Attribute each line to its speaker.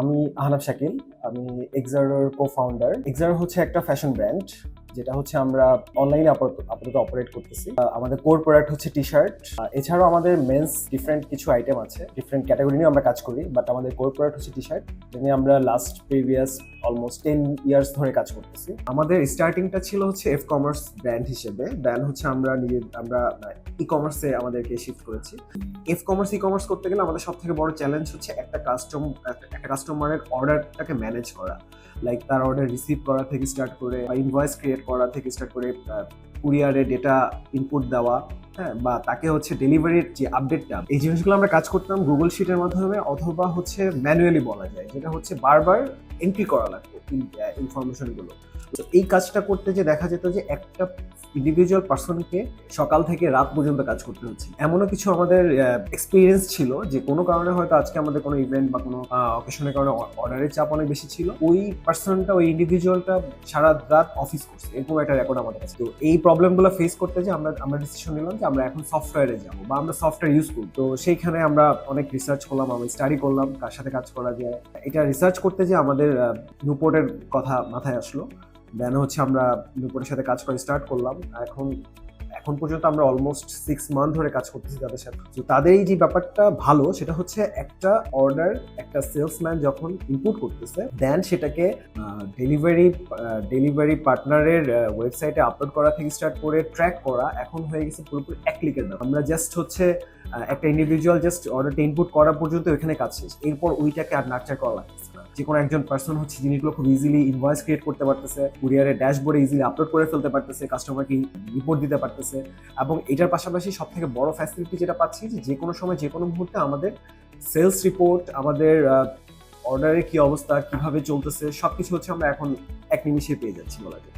Speaker 1: আমি আহনাব শাকিল, আমি এক্সারোর কো ফাউন্ডার এক্সারো হচ্ছে একটা ফ্যাশন ব্র্যান্ড যেটা হচ্ছে আমরা অনলাইনে আপাতত অপারেট করতেছি। আমাদের কোর প্রোডাক্ট হচ্ছে টি শার্ট এছাড়াও আমাদের মেন্স ডিফারেন্ট কিছু আইটেম আছে ডিফারেন্ট ক্যাটাগরি নিয়ে আমরা কাজ করি বাট আমাদের কোর প্রোডাক্ট হচ্ছে টি শার্ট যেমনি আমরা last previous almost ten years ধরে কাজ করতেছি। আমাদের স্টার্টিংটা ছিল হচ্ছে এফ কমার্স ব্র্যান্ড হিসেবে। ব্র্যান্ড হচ্ছে আমরা নিজে আমরা ই কমার্সে আমাদেরকে শিফট করেছি। এফ কমার্স ই কমার্স করতে গেলে আমাদের সব থেকে বড় চ্যালেঞ্জ হচ্ছে একটা কাস্টম একটা কাস্টমারের অর্ডারটাকে ম্যানেজ করা। লাইক তার অর্ডার রিসিভ করা থেকে স্টার্ট করে ইনভয়েস ক্রিয়েট করা থেকে স্টার্ট করে কুরিয়ারে ডেটা ইনপুট দেওয়া হ্যাঁ বা তাকে হচ্ছে ডেলিভারির যে আপডেটটা এই জিনিসগুলো আমরা কাজ করতাম গুগল শিটের মাধ্যমে অথবা হচ্ছে ম্যানুয়ালি বলা যায়, যেটা হচ্ছে বারবার এন্ট্রি করা লাগতো ইনফরমেশনগুলো তো এই কাজটা করতে যে দেখা যেত যে একটা ইন্ডিভিজুয়াল পার্সনকে সকাল থেকে রাত পর্যন্ত কাজ করতে হচ্ছে। এমনও কিছু আমাদের এক্সপিরিয়েন্স ছিল যে কোনো কারণে হয়তো আজকে আমাদের কোনো ইভেন্ট বা কোনো অকেশনের কারণে অর্ডারের চাপ অনেক বেশি ছিল। ওই পার্সনটা ওই ইন্ডিভিজুয়ালটা সারা রাত অফিস করছে। এরকম একটা রেকর্ড আমাদের কাছে। তো এই প্রবলেমগুলো ফেস করতে যে আমরা আমরা ডিসিশন নিলাম যে আমরা এখন সফটওয়্যারে যাব বা আমরা সফটওয়্যার ইউজ করি তো সেইখানে আমরা অনেক রিসার্চ করলাম, আমি স্টাডি করলাম, কার সাথে কাজ করা যায়। এটা রিসার্চ করতে যে আমাদের নুপোর্টের কথা মাথায় আসলো। দেন হচ্ছে আমরা নুপোর্টের সাথে কাজ করে স্টার্ট করলাম। এখন এখন পর্যন্ত আমরা অলমোস্ট সিক্স মান্থ ধরে কাজ করতেছি তাদের সাথে। তো তাদের এই যে ব্যাপারটা ভালো, সেটা হচ্ছে একটা অর্ডার একটা সেলসম্যান যখন ইনপুট করতেছে দেন সেটাকে ডেলিভারি ডেলিভারি পার্টনারের ওয়েবসাইটে আপলোড করা থেকে স্টার্ট করে ট্র্যাক করা এখন হয়ে গেছে পুরোপুরি এক ক্লিকের ব্যাপার। আমরা জাস্ট হচ্ছে একটা ইন্ডিভিজুয়াল জাস্ট অর্ডারটা ইনপুট করা পর্যন্ত ওইখানে কাজ শেষ। এরপর ওইটাকে আর নার্চার করা যে কোনো একজন পার্সন হচ্ছে জিনিসগুলো খুব ইজিলি ইনভয়েস ক্রিয়েট করতে পারতেছে কুরিয়ারের ড্যাশবোর্ডে ইজিলি আপলোড করে ফেলতে পারতেছে কাস্টমারকে রিপোর্ট দিতে পারতেছে এবং এটার পাশাপাশি সব থেকে বড় ফ্যাসিলিটি যেটা পাচ্ছি যে যে কোনো সময় যে কোনো মুহূর্তে আমাদের সেলস রিপোর্ট আমাদের অর্ডারের কি অবস্থা, কীভাবে চলতেছে সব কিছু হচ্ছে আমরা এখন এক নিমিশে পেয়ে যাচ্ছি বলা যায়।